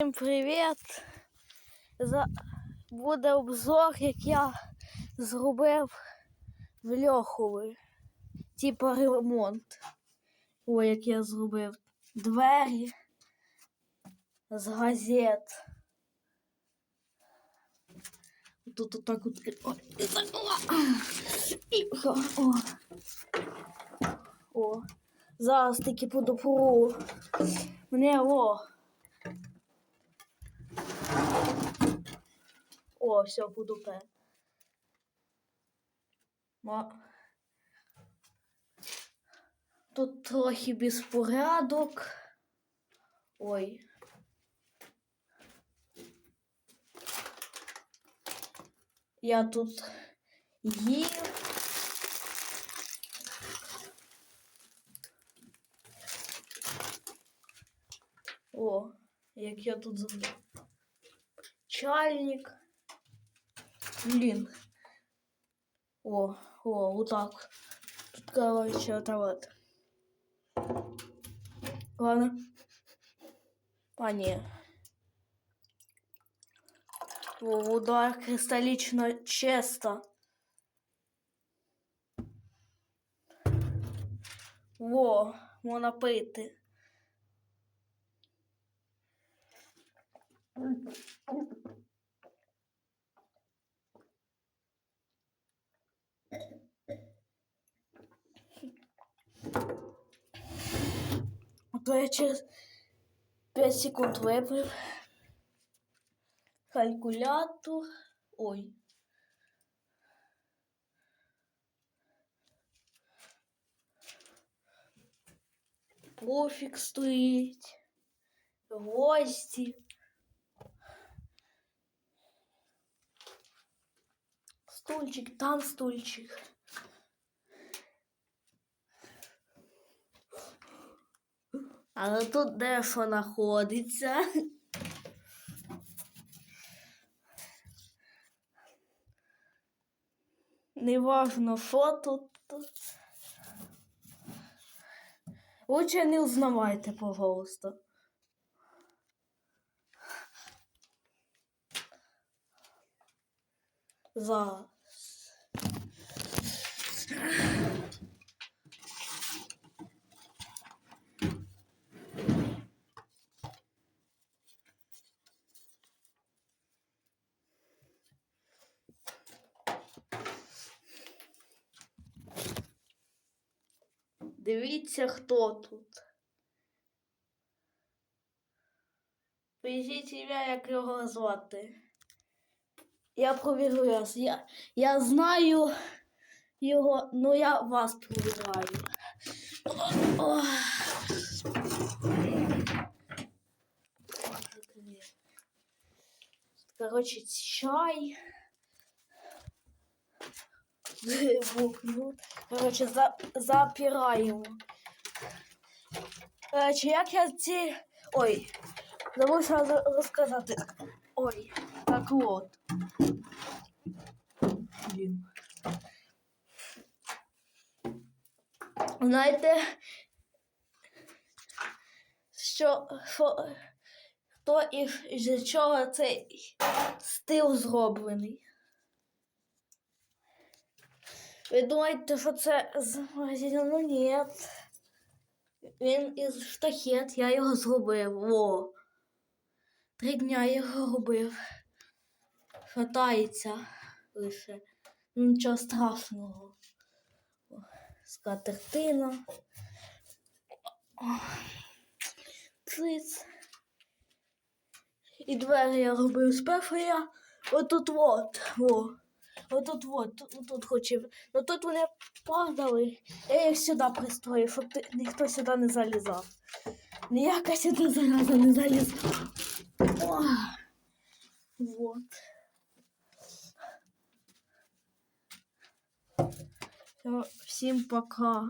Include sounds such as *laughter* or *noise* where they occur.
Всім привіт! За... Буде обзор, як я зробив в Льохові. Типа ремонт. Ой, як я зробив двері з газет. Тут отак от. О, о. Зараз таки подопру. Мене о. О, все, буду. Ма. Тут трохи безпорядок. Ой. Я тут їв. О, як я тут зроблю. Чайник. Блин. О, о, вот так. Тут, короче, это вот. Ладно. А, не. О, вода кристаллично чисто. Во, можна пити. А то я через 5 секунд випив. Калькулятор. Ой. Пофіг стоїть. Гості. Стульчик, там стульчик. Але тут дещо знаходиться. *laughs* Неважно, що тут. Лучше не узнавайте, пожалуйста. Зараз. Дивіться, хто тут. Пишіть ім'я, як його звати. Я провірю раз. Я, я знаю його, ну я вас провіряю. Короче, чай. Бухнут. Короче, за, запираємо. Короче, як я ці. Ой, забувся за- розказати. Ой, так от. Блін. Знаєте, що, що хто і з чого цей стил зроблений? Ви думаєте, що це з магазину? Ну ні. Він із штахет, я його зробив. Во. Три дня його робив. Шатається лише. Ну, Нічого страшного. Скатертина. Циц. І двері я робив спершу я отут от. Во. Отут от, тут, тут хотів. Ну тут вони падали. Я їх сюди пристроїв, щоб ніхто сюди не залізав. Ніяка сюди зараза не залізла. О, вот. Всім пока.